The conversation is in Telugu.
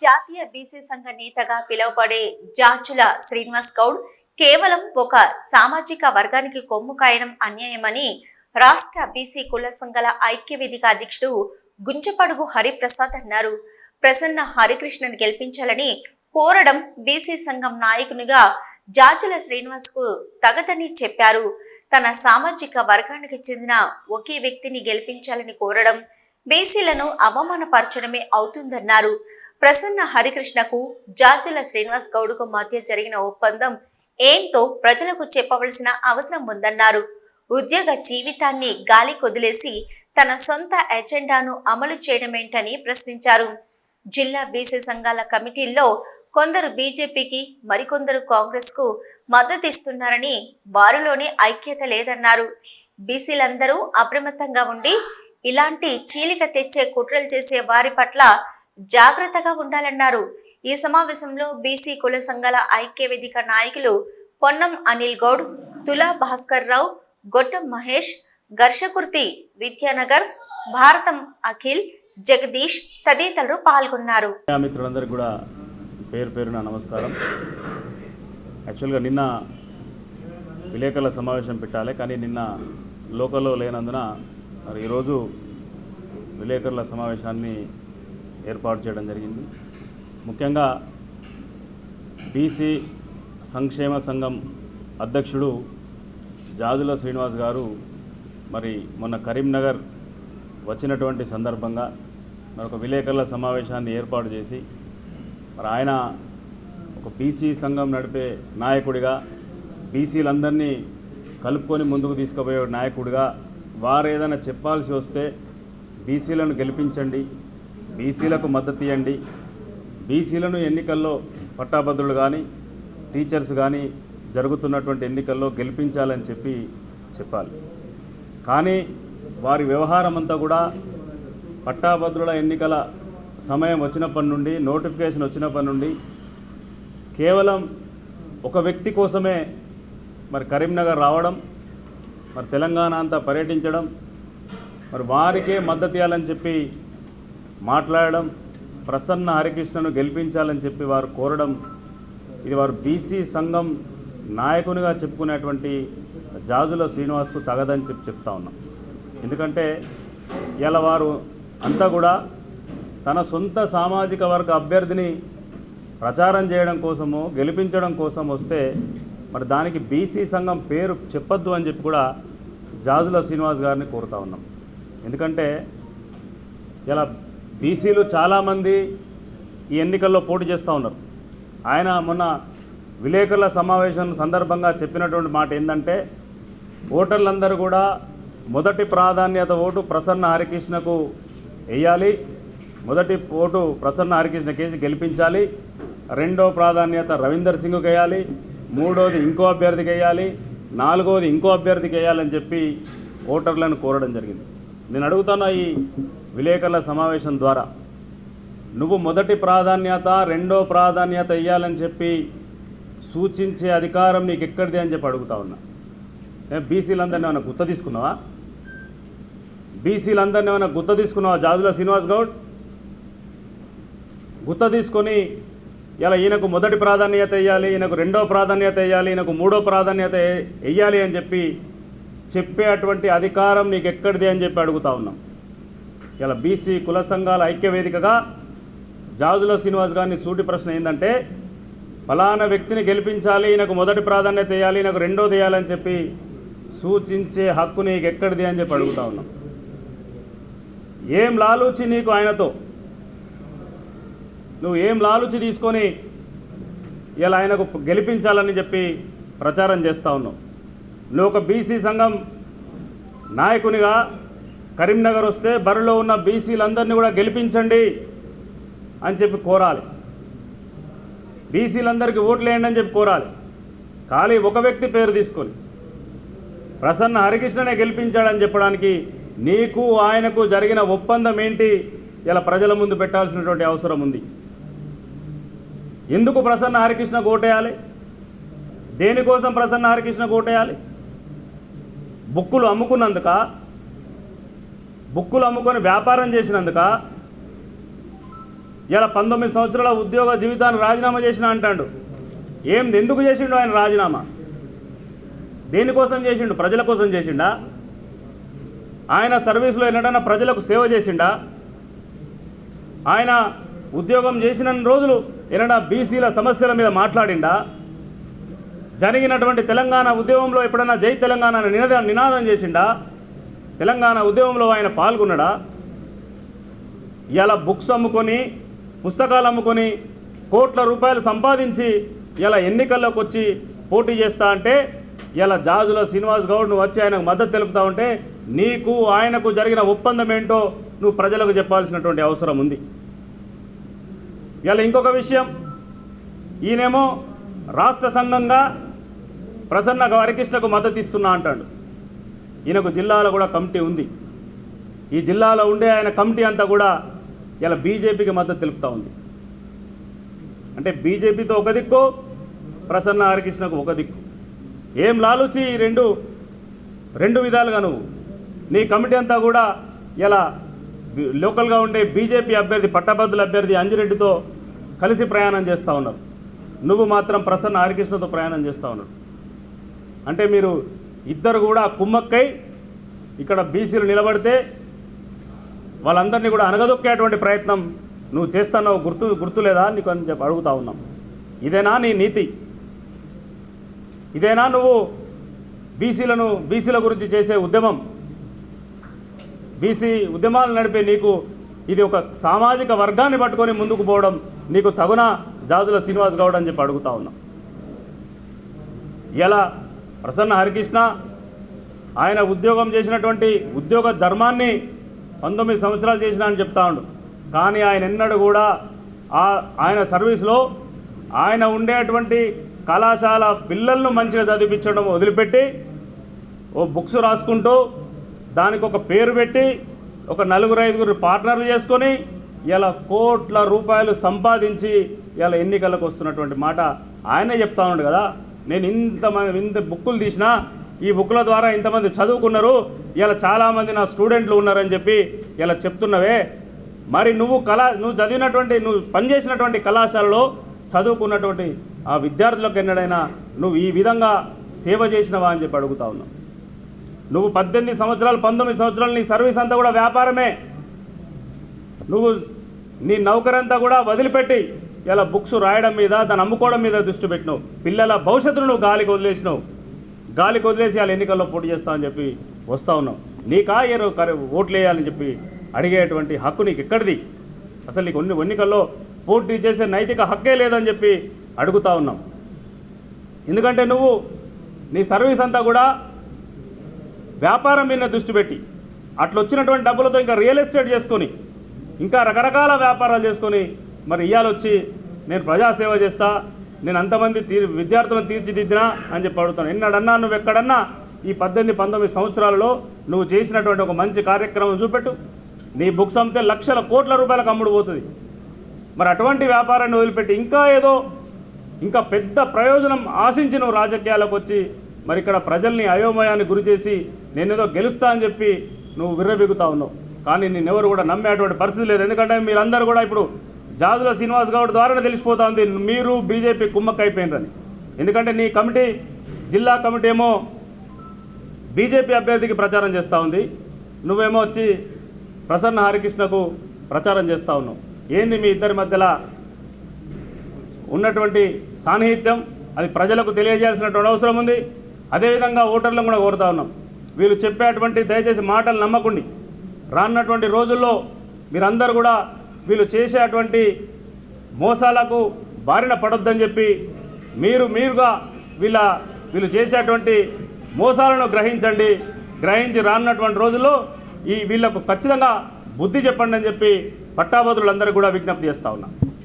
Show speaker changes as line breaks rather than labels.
జాతీయ బీసీ సంఘ నేతగా పిలువబడే జాచుల శ్రీనివాస్ గౌడ్ కేవలం ఒక సామాజిక వర్గానికి కొమ్ము కాయడం అన్యాయమని రాష్ట్ర బీసీ కుల సంఘాల ఐక్య వేదిక అధ్యక్షుడు గుంజపడుగు హరిప్రసాద్ అన్నారు. ప్రసన్న హరికృష్ణను గెలిపించాలని కోరడం బీసీ సంఘం నాయకునిగా జాచుల శ్రీనివాస్కు తగదని చెప్పారు. తన సామాజిక వర్గానికి చెందిన ఒకే వ్యక్తిని గెలిపించాలని కోరడం బీసీలను అవమానపరచడమే అవుతుందన్నారు. ప్రసన్న హరికృష్ణకు జాజుల శ్రీనివాస్ గౌడ్కు మధ్య జరిగిన ఒప్పందం ఏంటో ప్రజలకు చెప్పవలసిన అవసరం ఉందన్నారు. ఉద్యోగ జీవితాన్ని గాలి కొదిలేసి తన సొంత ఎజెండాను అమలు చేయడమేంటని ప్రశ్నించారు. జిల్లా బీసీ సంఘాల కమిటీల్లో కొందరు బీజేపీకి మరికొందరు కాంగ్రెస్కు మద్దతిస్తున్నారని వారిలోనే ఐక్యత లేదన్నారు. బీసీలందరూ అప్రమత్తంగా ఉండి ఇలాంటి చీలిక తెచ్చే కుట్రలు చేసే వారి పట్ల జాగ్రత్తగా ఉండాలన్నారు. ఈ సమావేశంలో బీసీ కుల సంఘాల ఐక్య వేదిక నాయకులు పొన్నం అనిల్ గౌడ్ తులా భాస్కర్ రావు గొట్టం మహేష్ ఘర్షకుర్తి విద్యానగర్ భారతం అఖిల్ జగదీష్ తదితరులు పాల్గొన్నారు.
మిత్రులందరికీ కూడా పేరు పేరున నమస్కారం. యాక్చువల్గా నిన్న విలేకరుల సమావేశం పెట్టాలి కానీ నిన్న లోకల్లో లేనందున మరి ఈరోజు విలేకరుల సమావేశాన్ని ఏర్పాటు చేయడం జరిగింది. ముఖ్యంగా బీసీ సంక్షేమ సంఘం అధ్యక్షుడు జాజుల శ్రీనివాస్ గారు మరి మొన్న కరీంనగర్ వచ్చినటువంటి సందర్భంగా మరి ఒక విలేకరుల సమావేశాన్ని ఏర్పాటు చేసి మరి ఆయన ఒక బీసీ సంఘం నడిపే నాయకుడిగా బీసీలందరినీ కలుపుకొని ముందుకు తీసుకుపోయే నాయకుడిగా వారు ఏదైనా చెప్పాల్సి వస్తే బీసీలను గెలిపించండి బీసీలకు మద్దతు ఇవ్వండి బీసీలను ఎన్నికల్లో పట్టాభద్రులు కానీ టీచర్స్ కానీ జరుగుతున్నటువంటి ఎన్నికల్లో గెలిపించాలని చెప్పి చెప్పాలి. కానీ వారి వ్యవహారం అంతా కూడా పట్టాభద్రుల ఎన్నికల సమయం వచ్చినప్పటి నుండి నోటిఫికేషన్ వచ్చినప్పటి నుండి కేవలం ఒక వ్యక్తి కోసమే మరి కరీంనగర్ రావడం మరి తెలంగాణ అంతా పర్యటించడం మరి వారికే మద్దతు ఇవ్వాలని చెప్పి మాట్లాడడం ప్రసన్న హరికృష్ణను గెలిపించాలని చెప్పి వారు కోరడం ఇది వారు బీసీ సంఘం నాయకునిగా చెప్పుకునేటువంటి జాజుల శ్రీనివాస్కు తగదని చెప్పి చెప్తా ఉన్నాం. ఎందుకంటే ఇలా వారు అంతా కూడా తన సొంత సామాజిక వర్గ అభ్యర్థిని ప్రచారం చేయడం కోసము గెలిపించడం కోసం వస్తే మరి దానికి బీసీ సంఘం పేరు చెప్పొద్దు అని చెప్పి కూడా జాజుల శ్రీనివాస్ గారిని కోరుతా ఉన్నాం. ఎందుకంటే ఇలా బీసీలు చాలామంది ఈ ఎన్నికల్లో పోటీ చేస్తూ ఉన్నారు. ఆయన మొన్న విలేకరుల సమావేశం సందర్భంగా చెప్పినటువంటి మాట ఏంటంటే ఓటర్లందరూ కూడా మొదటి ప్రాధాన్యత ఓటు ప్రసన్న హరికృష్ణకు వేయాలి మొదటి ఓటు ప్రసన్న హరికృష్ణ కేసి గెలిపించాలి రెండో ప్రాధాన్యత రవీందర్ సింగ్కి వేయాలి మూడోది ఇంకో అభ్యర్థికి వేయాలి నాలుగోది ఇంకో అభ్యర్థికి వేయాలని చెప్పి ఓటర్లను కోరడం జరిగింది. నేను అడుగుతున్న ఈ విలేకరుల సమావేశం ద్వారా నువ్వు మొదటి ప్రాధాన్యత రెండో ప్రాధాన్యత ఇవ్వాలని చెప్పి సూచించే అధికారం నీకు ఎక్కడిది అని చెప్పి అడుగుతా ఉన్నా. ఏ బీసీలందరినీ ఏమైనా గుత్త తీసుకున్నావా? బీసీలందరినీ ఏమైనా గుత్త తీసుకున్నావా? జాజుల శ్రీనివాస్ గౌడ్? గుత్త తీసుకొని ఇలా ఈయనకు మొదటి ప్రాధాన్యత ఇవ్వాలి ఈయనకు రెండో ప్రాధాన్యత ఇవ్వాలి ఈయనకు మూడో ప్రాధాన్యత వెయ్యాలి అని చెప్పి చెప్పే అటువంటి అధికారం నీకు ఎక్కడిది అని చెప్పి అడుగుతా ఉన్నాం. ఇలా బీసీ కుల సంఘాల ఐక్యవేదికగా జాజుల శ్రీనివాస్ గారిని సూటి ప్రశ్న ఏంటంటే ఫలానా వ్యక్తిని గెలిపించాలి ఈయనకు మొదటి ప్రాధాన్యత ఇవ్వాలి ఈయనకు రెండోది ఇవ్వాలని చెప్పి సూచించే హక్కు నీకు ఎక్కడిది అని చెప్పి అడుగుతా ఉన్నాం. ఏం లాలూచి నీకు ఆయనతో? నువ్వు ఏం లాలుచి తీసుకొని ఇలా ఆయనకు గెలిపించాలని చెప్పి ప్రచారం చేస్తూ ఉన్నావు? ఒక బీసీ సంఘం నాయకునిగా కరీంనగర్ వస్తే బరిలో ఉన్న బీసీలందరినీ కూడా గెలిపించండి అని చెప్పి కోరాలి. బీసీలందరికీ ఓట్లేయండి అని చెప్పి కోరాలి. ఖాళీ ఒక వ్యక్తి పేరు తీసుకొని ప్రసన్న హరికృష్ణనే గెలిపించాడని చెప్పడానికి నీకు ఆయనకు జరిగిన ఒప్పందం ఏంటి? ఇలా ప్రజల ముందు పెట్టాల్సినటువంటి అవసరం ఉంది. ఎందుకు ప్రసన్న హరికృష్ణ ఓటేయాలి? దేనికోసం ప్రసన్న హరికృష్ణ ఓటేయాలి? బుక్కులు అమ్ముకున్నందుక బుక్కులు అమ్ముకొని వ్యాపారం చేసినందుక ఇలా పంతొమ్మిది సంవత్సరాల ఉద్యోగ జీవితాన్ని రాజీనామా చేసిన అంటాడు. ఏం ఎందుకు చేసిండు ఆయన రాజీనామా? దేనికోసం చేసిండు? ప్రజల కోసం చేసిండా? ఆయన సర్వీస్లో ఎన్నడన్నా ప్రజలకు సేవ చేసిండా? ఆయన ఉద్యోగం చేసిన రోజులు ఎన్నడా బీసీల సమస్యల మీద మాట్లాడిండా? జరిగినటువంటి తెలంగాణ ఉద్యమంలో ఎప్పుడన్నా జై తెలంగాణ నినాద నినాదం చేసిండా? తెలంగాణ ఉద్యమంలో ఆయన పాల్గొన్నాడా? ఇలా బుక్స్ అమ్ముకొని పుస్తకాలు అమ్ముకొని కోట్ల రూపాయలు సంపాదించి ఇలా ఎన్నికల్లోకి వచ్చి పోటీ చేస్తా అంటే ఇలా జాజుల శ్రీనివాస్ గౌడ్ నువ్వు వచ్చి ఆయనకు మద్దతు తెలుపుతా ఉంటే నీకు ఆయనకు జరిగిన ఒప్పందం ఏంటో నువ్వు ప్రజలకు చెప్పాల్సినటువంటి అవసరం ఉంది. ఇలా ఇంకొక విషయం ఈయనేమో రాష్ట్ర సంఘంగా ప్రసన్న హరికృష్ణకు మద్దతు ఇస్తున్నా అంటాడు. ఈయనకు జిల్లాలో కూడా కమిటీ ఉంది. ఈ జిల్లాలో ఉండే ఆయన కమిటీ అంతా కూడా ఇలా బీజేపీకి మద్దతు తెలుపుతూ ఉంది. అంటే బీజేపీతో ఒక దిక్కు ప్రసన్న హరికృష్ణకు ఒక దిక్కు. ఏం లాలుచి ఈ రెండు రెండు విధాలుగా నువ్వు? నీ కమిటీ అంతా కూడా ఇలా లోకల్గా ఉండే బీజేపీ అభ్యర్థి పట్టభద్రుల అభ్యర్థి అంజిరెడ్డితో కలిసి ప్రయాణం చేస్తూ ఉన్నారు. నువ్వు మాత్రం ప్రసన్న హరికృష్ణతో ప్రయాణం చేస్తూ ఉన్నాడు అంటే మీరు ఇద్దరు కూడా కుమ్మక్కై ఇక్కడ బీసీలు నిలబడితే వాళ్ళందరినీ కూడా అనగదొక్కేటువంటి ప్రయత్నం నువ్వు చేస్తున్నావు గుర్తు గుర్తులేదా నీకు అని చెప్పి అడుగుతా ఉన్నాం. ఇదేనా నీ నీతి? ఇదేనా నువ్వు బీసీలను బీసీల గురించి చేసే ఉద్యమం? బీసీ ఉద్యమాలు నడిపే నీకు ఇది ఒక సామాజిక వర్గాన్ని పట్టుకొని ముందుకు పోవడం నీకు తగున జాజుల శ్రీనివాస్ గౌడ్ అని చెప్పి అడుగుతా ఉన్నాం. ఎలా? ప్రసన్న హరికృష్ణ ఆయన ఉద్యోగం చేసినటువంటి ఉద్యోగ ధర్మాన్ని పంతొమ్మిది సంవత్సరాలు చేసిన అని చెప్తా ఉండు. కానీ ఆయన ఎన్నడూ కూడా ఆ ఆయన సర్వీస్లో ఆయన ఉండేటువంటి కళాశాల పిల్లలను మంచిగా చదివించడం వదిలిపెట్టి ఓ బుక్స్ రాసుకుంటూ దానికి ఒక పేరు పెట్టి ఒక నలుగురు ఐదుగురు పార్ట్నర్లు చేసుకొని ఇలా కోట్ల రూపాయలు సంపాదించి ఇలా ఎన్నికలకు వస్తున్నటువంటి మాట ఆయనే చెప్తా ఉన్నాడు కదా. నేను ఇంతమంది ఇంత బుక్కులు తీసినా ఈ బుక్కుల ద్వారా ఇంతమంది చదువుకున్నారు. ఇలా చాలామంది నా స్టూడెంట్లు ఉన్నారని చెప్పి ఇలా చెప్తున్నవే. మరి నువ్వు కళా నువ్వు చదివినటువంటి నువ్వు పనిచేసినటువంటి కళాశాలలో చదువుకున్నటువంటి ఆ విద్యార్థులకు ఎన్నడైనా నువ్వు ఈ విధంగా సేవ చేసినవా అని చెప్పి అడుగుతా ఉన్నావు. నువ్వు పద్దెనిమిది సంవత్సరాలు పంతొమ్మిది సంవత్సరాలు నీ సర్వీస్ అంతా కూడా వ్యాపారమే. నువ్వు నీ నౌకరంతా కూడా వదిలిపెట్టి ఇలా బుక్స్ రాయడం మీద దాన్ని అమ్ముకోవడం మీద దృష్టి పెట్టినావు. పిల్లల భవిష్యత్తును నువ్వు గాలికి వదిలేసినావు. గాలికి వదిలేసి వాళ్ళ ఎన్నికల్లో పోటీ చేస్తావని చెప్పి వస్తూ ఉన్నావు. నీకా ఏరు ఓట్లు వేయాలని చెప్పి అడిగేటువంటి హక్కు నీకు ఎక్కడిది? అసలు నీకు కొన్ని ఎన్నికల్లో పోటీ చేసే నైతిక హక్కే లేదని చెప్పి అడుగుతా ఉన్నాం ఎందుకంటే నువ్వు నీ సర్వీస్ అంతా కూడా వ్యాపారం మీద దృష్టి పెట్టి అట్లా వచ్చినటువంటి డబ్బులతో ఇంకా రియల్ ఎస్టేట్ చేసుకొని ఇంకా రకరకాల వ్యాపారాలు చేసుకొని మరి ఇవాళ వచ్చి నేను ప్రజాసేవ చేస్తా నేను అంతమంది తీ విద్యార్థులను తీర్చిదిద్దినా అని చెప్పి అడుగుతాను. ఎన్నడన్నా నువ్వు ఎక్కడన్నా ఈ పద్దెనిమిది పంతొమ్మిది సంవత్సరాలలో నువ్వు చేసినటువంటి ఒక మంచి కార్యక్రమం చూపెట్టు. నీ బుక్స్ అమ్మితే లక్షల కోట్ల రూపాయలకు అమ్ముడు పోతుంది. మరి అటువంటి వ్యాపారాన్ని వదిలిపెట్టి ఇంకా ఏదో ఇంకా పెద్ద ప్రయోజనం ఆశించి నువ్వు రాజకీయాలకు వచ్చి మరి ఇక్కడ ప్రజల్ని అయోమయాన్ని గురి చేసి నేనేదో గెలుస్తా అని చెప్పి నువ్వు విర్రబిగుతా ఉన్నావు. కానీ నిన్నెవరు కూడా నమ్మేటువంటి పరిస్థితి లేదు. ఎందుకంటే మీరందరూ కూడా ఇప్పుడు జాజుల శ్రీనివాస్ గౌడ్ ద్వారానే తెలిసిపోతుంది మీరు బీజేపీ కుమ్మక్కైపోయినరని. ఎందుకంటే నీ కమిటీ జిల్లా కమిటీ ఏమో బీజేపీ అభ్యర్థికి ప్రచారం చేస్తూ ఉంది. నువ్వేమో వచ్చి ప్రసన్న హరికృష్ణకు ప్రచారం చేస్తూ ఉన్నావు. ఏంది మీ ఇద్దరి మధ్యలో ఉన్నటువంటి సాన్నిహిత్యం? అది ప్రజలకు తెలియజేయాల్సినటువంటి అవసరం ఉంది. అదేవిధంగా ఓటర్లను కూడా కోరుతా ఉన్నాం. వీళ్ళు చెప్పేటువంటి దయచేసి మాటలు నమ్మకండి. రానున్నటువంటి రోజుల్లో మీరందరూ కూడా వీళ్ళు చేసేటువంటి మోసాలకు బారిన పడొద్దని చెప్పి మీరు మీరుగా వీళ్ళ వీళ్ళు చేసేటువంటి మోసాలను గ్రహించండి. గ్రహించి రానున్నటువంటి రోజుల్లో ఈ వీళ్ళకు ఖచ్చితంగా బుద్ధి చెప్పండి అని చెప్పి పట్టాభద్రులందరూ కూడా విజ్ఞప్తి చేస్తూ ఉన్నా.